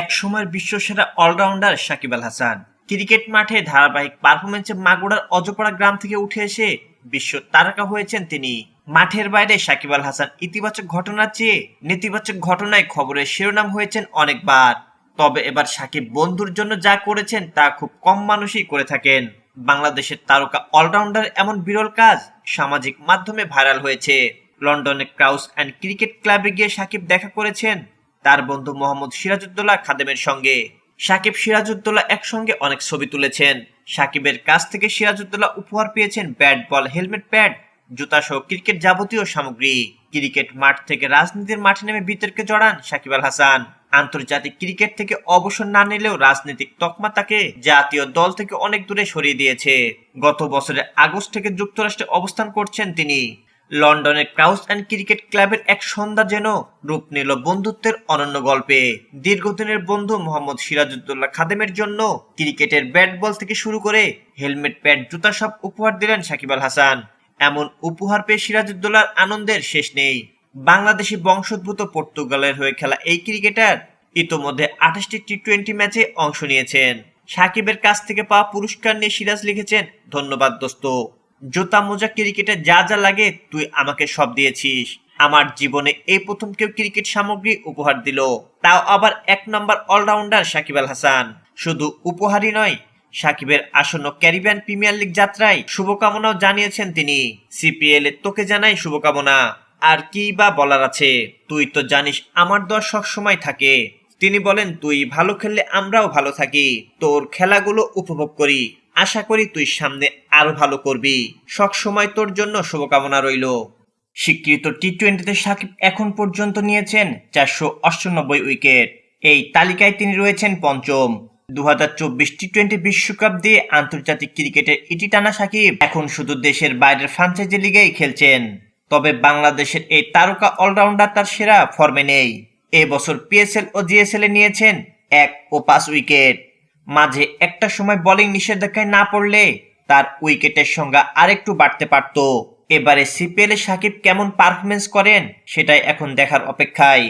এক সময়ের বিশ্বসেরা অলরাউন্ডার সাকিব আল হাসান। ক্রিকেট মাঠে ধারাবাহিক পারফরমেন্সে মাগুড়ার অজপাড়া গ্রাম থেকে উঠে এসে বিশ্ব তারকা হয়েছেন তিনি। মাঠের বাইরে সাকিব আল হাসান ইতিবাচক ঘটনার চেয়ে নেতিবাচক ঘটনায় খবরের শিরোনাম হয়েছেন অনেকবার। তবে এবার সাকিব বন্ধুর জন্য যা করেছেন তা খুব কম মানুষই করে থাকেন। বাংলাদেশের তারকা অলরাউন্ডার এমন বিরল কাজ সামাজিক মাধ্যমে ভাইরাল হয়েছে। লন্ডনে ক্রাউস অ্যান্ড ক্রিকেট ক্লাবে গিয়ে সাকিব দেখা করেছেন তার বন্ধু মোহাম্মদ সিরাজউদ্দৌলা খাদেমের সঙ্গে। সাকিব সিরাজউদ্দৌলা একসঙ্গে অনেক ছবি তুলেছেন। সাকিবের কাছ থেকে সিরাজউদ্দৌলা উপহার পেয়েছেন ব্যাট বল, হেলমেট, প্যাড, জুতা সহ ক্রিকেট যাবতীয় সামগ্রী। ক্রিকেট মাঠ থেকে রাজনীতির মাঠে নেমে বিতর্কে জড়ান সাকিব আল হাসান। আন্তর্জাতিক ক্রিকেট থেকে অবসর না নিলেও রাজনৈতিক তকমা তাকে জাতীয় দল থেকে অনেক দূরে সরিয়ে দিয়েছে। গত বছরের আগস্ট থেকে যুক্তরাষ্ট্রে অবস্থান করছেন তিনি। লন্ডনের ক্রাউস অ্যান্ড ক্রিকেট ক্লাবের এক সন্ধ্যা যেন রূপ নিল বন্ধুত্বের অনন্য গল্পে। দীর্ঘদিনের বন্ধু মোহাম্মদ সিরাজউদ্দৌলা খাদেমের জন্য ক্রিকেটের ব্যাট বল থেকে শুরু করে হেলমেট, প্যাড, জুতা সব উপহার দিলেন সাকিব আল হাসান। এমন উপহার পেয়ে সিরাজউদ্দৌলার আনন্দের শেষ নেই। বাংলাদেশি বংশোদ্ভূত পর্তুগালের হয়ে খেলা এই ক্রিকেটার ইতোমধ্যে আঠাশটি টি টোয়েন্টি ম্যাচে অংশ নিয়েছেন। সাকিবের কাছ থেকে পাওয়া পুরস্কার নিয়ে সিরাজ লিখেছেন, ধন্যবাদ দোস্ত। জোতা মোজা ক্রিকেটে যা যা লাগে তুই আমাকে সব দিয়েছিস। আমার জীবনে এই প্রথম কেউ ক্রিকেট সামগ্রী উপহার দিল। তাও আবার এক নম্বর অলরাউন্ডার সাকিব আল হাসান। শুধু উপহারই নয়, সাকিবের আসন্ন ক্যারিবিয়ান প্রিমিয়ার লিগ যাত্রায় শুভকামনাও জানিয়েছেন তিনি। সিপিএল এর তোকে জানাই শুভকামনা। আর কি বা বলার আছে? তুই তো জানিস আমার দর সবসময় থাকে। তিনি বলেন, তুই ভালো খেললে আমরাও ভালো থাকি। তোর খেলাগুলো উপভোগ করি। আশা করি তুই সামনে আরও ভালো করবি। সব সময় তোর জন্য শুভকামনা রইল। স্বীকৃত টি টোয়েন্টিতে সাকিব এখন পর্যন্ত নিয়েছেন চারশো অষ্টানব্বই উইকেট। এই তালিকায় তিনি রয়েছেন পঞ্চম। দু হাজার চব্বিশ টি টোয়েন্টি বিশ্বকাপ দিয়ে আন্তর্জাতিক ক্রিকেটের ইটি টানা সাকিব এখন শুধু দেশের বাইরের ফ্রাঞ্চাইজি লিগেই খেলছেন। তবে বাংলাদেশের এই তারকা অলরাউন্ডার তার সেরা ফর্মে নেই। এ বছর পিএসএল ও জিএসএল এ নিয়েছেন এক ও পাঁচ উইকেট। মাঝে একটা সময় বোলিং নিষেধাজ্ঞায় না পড়লে তার উইকেটের সংখ্যা আরেকটু বাড়তে পারত। এবারে সিপিএল এ সাকিব কেমন পারফরমেন্স করেন, সেটাই এখন দেখার অপেক্ষায়।